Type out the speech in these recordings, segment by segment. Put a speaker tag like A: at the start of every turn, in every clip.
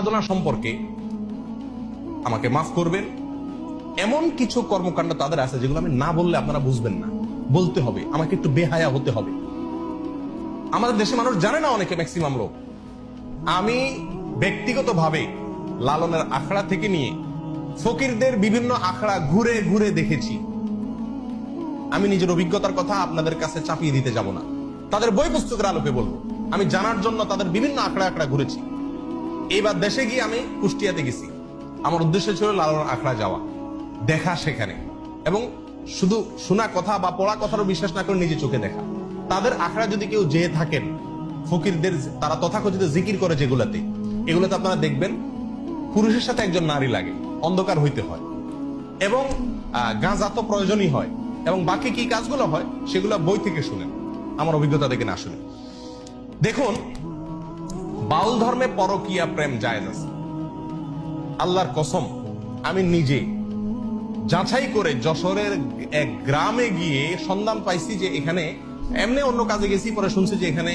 A: সাধনা সম্পর্কে আমাকে মাফ করবেন। এমন কিছু কর্মকাণ্ড তাদের আছে যেগুলো আমি না বললে আপনারা বুঝবেন না। বলতে হবে, আমাকে একটু বেহায়া হতে হবে। আমাদের দেশে মানুষ জানে না অনেকে ম্যাক্সিমাম লোক। আমি ব্যক্তিগতভাবে লালনের আখড়া থেকে নিয়ে ফকিরদের বিভিন্ন আখড়া ঘুরে ঘুরে দেখেছি। আমি নিজের অভিজ্ঞতার কথা আপনাদের কাছে চাপিয়ে দিতে যাব না। তাদের বই পুস্তকের আলোকে বলব। আমি জানার জন্য তাদের বিভিন্ন আখড়া আখড়া ঘুরেছি। এইবার দেশে গিয়ে আমি কুষ্টিয়াতে গেছি। আমার উদ্দেশ্য ছিল লালন আখড়া যাওয়া, দেখা সেখানে। এবং শুধু শোনা কথা বা পড়া কথারও বিশ্বাস না করে নিজে চোখে দেখা। তাদের আখড়া যদি কেউ যেয়ে থাকেন, ফকিরদের তারা তথাকথিত জিকির করে যেগুলাতে। এগুলোতে আপনারা দেখবেন, পুরুষের সাথে একজন নারী লাগে, অন্ধকার হইতে হয়। এবং গাঁজা তো প্রয়োজনই হয়। এবং বাকি কি কাজগুলো হয়, সেগুলো বই থেকে শুনেন। আমার অভিজ্ঞতা থেকে না শুনে। দেখুন বাউল ধর্মে পরকিয়া প্রেম জায়েজ আছে। আল্লাহর কসম, আমি নিজে যাচাই করে যশোরের এক গ্রামে গিয়ে সন্ধান পাইছি যে এখানে এমনি অন্য কাজে গেছি, পরে শুনছি যে এখানে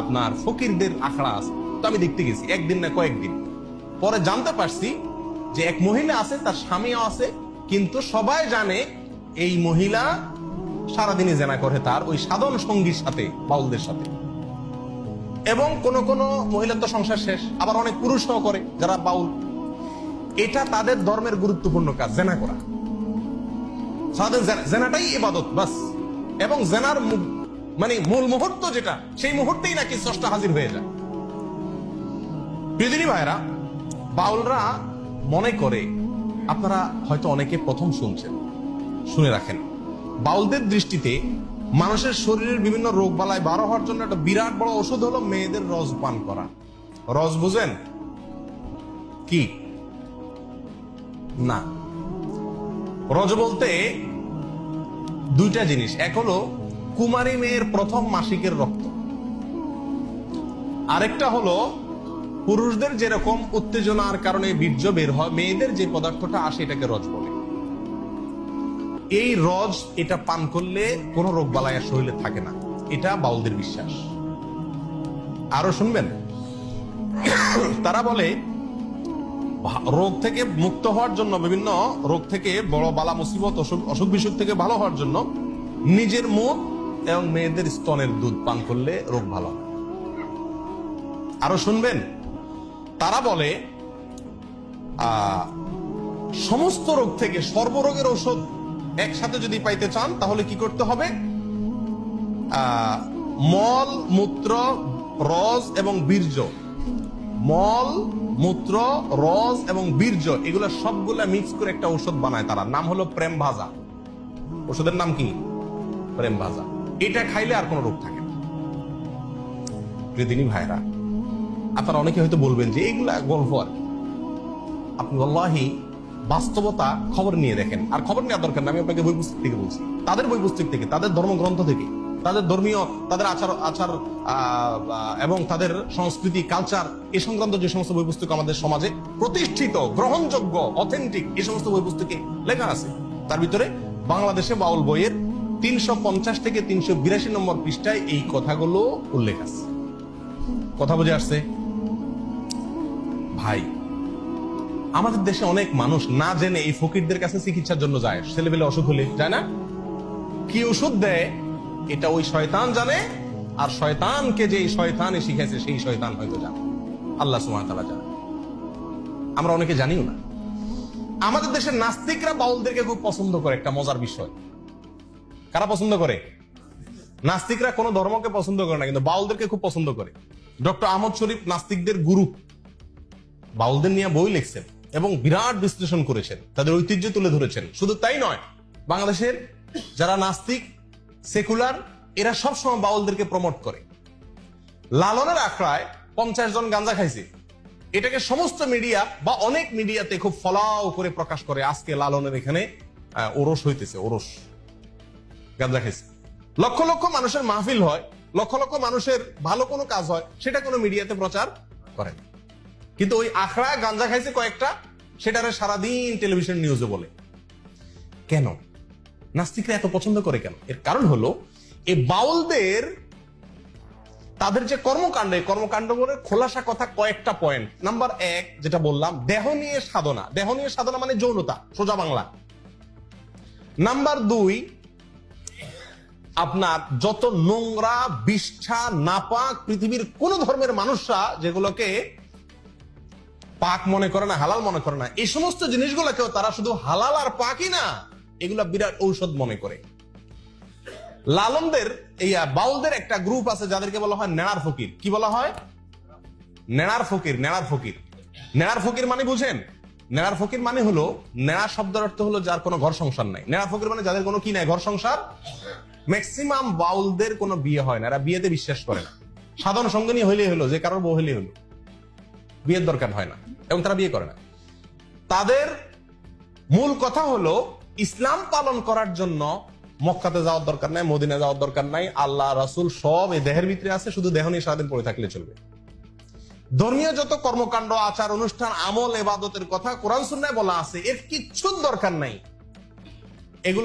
A: আপনার ফকিরদের আখড়া আছে। তো আমি দেখতে গেছি, একদিন না কয়েকদিন। পরে জানতে পারছি যে এক মহিলা আছে, তার স্বামীও আছে, কিন্তু সবাই জানে এই মহিলা সারাদিনই জেনা করে তার ওই সাধন সঙ্গীর সাথে, বাউলদের সাথে। এবং কোন কোন মহিলার তো সংসার শেষ, আবার অনেক পুরুষও করে যারা বাউল। এটা তাদের ধর্মের গুরুত্বপূর্ণ কাজ, জেনা করা। জেনাটাই ইবাদত, বাস। এবং জেনার মানে মূল মুহূর্ত যেটা, সেই মুহূর্তেই নাকি স্রষ্টা হাজির হয়ে যায়। পৃথিবী ভাইরা বাউলরা মনে করে, আপনারা হয়তো অনেকে প্রথম শুনছেন, শুনে রাখেন। বাউলদের দৃষ্টিতে মানুষের শরীরের বিভিন্ন রোগ বালায় বারো হওয়ার জন্য একটা বিরাট বড় ওষুধ হলো মেয়েদের রস পান করা। রস বুঝেন? কি? না। রজ বলতে দুইটা জিনিস। এক হলো কুমারী মেয়ের প্রথম মাসিকের রক্ত। আরেকটা হলো পুরুষদের যেরকম উত্তেজনার কারণে বীর্য বের হয়, মেয়েদের যে পদার্থটা আসে এটাকে রজ বলে। এই রজ এটা পান করলে কোনো রোগ আর শরীরে থাকে না। এটা বাউলদের বিশ্বাস। আরও শুনবেন? তারা বলে, রোগ থেকে মুক্ত হওয়ার জন্য, বিভিন্ন রোগ থেকে বড় বালা মুসিবত, অসুখ বিসুখ থেকে ভালো হওয়ার জন্য নিজের মুখ এবং মেয়েদের স্তনের দুধ পান করলে রোগ ভালো আরও শুনবেন? তারা বলে সমস্ত রোগ থেকে সর্বরোগের ঔষধ একসাথে যদি পাইতে চান, তাহলে কি করতে হবে? মল, মূত্র, রস এবং বীর্য। মল, মূত্র, রস এবং বীর্য, এগুলো সবগুলা মিক্স করে একটা ঔষধ বানায় তারা। নাম হলো প্রেম ভাজা। ওষুধের নাম কি? প্রেম ভাজা। এটা খাইলে আর কোনো রোগ থাকে না। ভাইরা আপনারা অনেকে হয়তো বলবেন যে এগুলা গল্প আর। আপনি বাস্তবতা খবর নিয়ে দেখেন। আর খবর নেওয়ার দরকার আমি আপনাকে বই পুস্তক থেকে বলছি। তাদের বই পুস্তক থেকে, তাদের ধর্মগ্রন্থ থেকে, তাদের ধর্মীয়, তাদের আচার আচার এবং তাদের সংস্কৃতি কালচার এ সংক্রান্ত যে সমস্ত বই পুস্তক আমাদের সমাজে প্রতিষ্ঠিত, গ্রহণযোগ্য অথেন্টিক এই সমস্ত বই পুস্তকে লেখা আছে। তার ভিতরে বাংলাদেশে বাউল বইয়ের তিনশো পঞ্চাশ থেকে তিনশো বিরাশি নম্বর পৃষ্ঠায় এই কথাগুলো উল্লেখ আছে। কথা বুঝে আসছে? ভাই আমাদের দেশে অনেক মানুষ না জেনে এই ফকিরদের কাছে চিকিৎসার জন্য যায়। ছেলেবেলে অসুখ হলে যায় না? কি ওষুধ দেয়? এটা ওই শয়তান জানে, আর শয়তানকে যে শয়তানে শিখেছে সেই শয়তান হয়তো জানে। আল্লাহ ওয়া জানে। আমরা অনেকে জানিও না। আমাদের দেশের নাস্তিকরা বাউলদেরকে খুব পছন্দ করে, একটা মজার বিষয়। কারা পছন্দ করে? নাস্তিকরা কোনো ধর্মকে পছন্দ করে না, কিন্তু বাউলদেরকে খুব পছন্দ করে। ডক্টর আহমদ শরীফ নাস্তিকদের গুরু। বাউলদের নিয়ে বই লিখছেন। এবং বিরাট বিশ্লেষণ করেছেন, তাদের ঐতিহ্য তুলে ধরেছেন। শুধু তাই নয়, বাংলাদেশের যারা নাস্তিক, সেকুলার, এরা সবসময় বাউলদেরকে প্রমোট করে। লালনের আখড়ায় পঞ্চাশ জন গাঞ্জা খাইছে। এটাকে সমস্ত মিডিয়া বা অনেক মিডিয়াতে খুব ফলাও করে প্রকাশ করে, আজকে লালনের এখানে ওরস হইতেছে, ওরস। গাঁজা খাইছে। লক্ষ লক্ষ মানুষের মাহফিল হয়, লক্ষ লক্ষ মানুষের ভালো কোনো কাজ হয়, সেটা কোনো মিডিয়াতে প্রচার করে না। কিন্তু ওই আখড়া গাঞ্জা খাইছে কয়েকটা, সেটারে সারাদিন টেলিভিশন নিউজে বলে। কেন? নাস্তিকরা এত পছন্দ করে কেন? এর কারণ হলো, এই বাউলদের, তাদের যে কর্মকাণ্ড, এই কর্মকাণ্ড করে খোলাসা কথা কয়েকটা পয়েন্ট নাম্বার এক, যেটা বললাম, দেহ নিয়ে সাধনা। দেহ নিয়ে সাধনা মানে যৌনতা, সোজা বাংলা। নাম্বার দুই, আপনার যত নোংরা, বিষ্ঠা, নাপাক পৃথিবীর কোন ধর্মের মানুষরা যেগুলোকে পাক মনে করে না, হালাল মনে করে না। এই সমস্ত জিনিসগুলোকেও তারা শুধু হালাল আর পাকই না, এগুলা বিরাট ঔষধ মনে করে। লালনদের, এই বাউলদের একটা গ্রুপ আছে যাদেরকে বলা হয় নেড়ার ফকির। কি বলা হয়? নেড়ার ফকির নেড়ার ফকির। নেড়ার ফকির মানে বুঝেন? নেড়ার ফকির মানে হলো, নেড়া শব্দের অর্থ হলো যার কোনো ঘর সংসার নাই। নেড়ার ফকির মানে যাদের কোনো কি নাই, ঘর সংসার। ম্যাক্সিমাম বাউলদের কোনো বিয়ে হয় না, এরা বিয়েতে বিশ্বাস করে না। সাধারণ সঙ্গনী হইলেই হলো, যে কারোর বউ হইলেই হলো। বিয়ের দরকার হয় না এবং তারা বিয়ে করে না। তাদের মূল কথা হলো, ইসলাম পালন করার জন্য মক্কাতে যাওয়ার দরকার নাই মদিনা যাওয়ার দরকার নাই, আল্লাহ, রাসুল সব এই দেহের ভিতরে আছে, শুধু দেহ নিয়ে সারাদিন পড়ে থাকলে চলবে। ধর্মীয় যত কর্মকাণ্ড, আচার, অনুষ্ঠান, আমল, এবাদতের কথা কোরআন, সুন্নায় বলা আছে, এর কিচ্ছুর দরকার নাই। এগুলো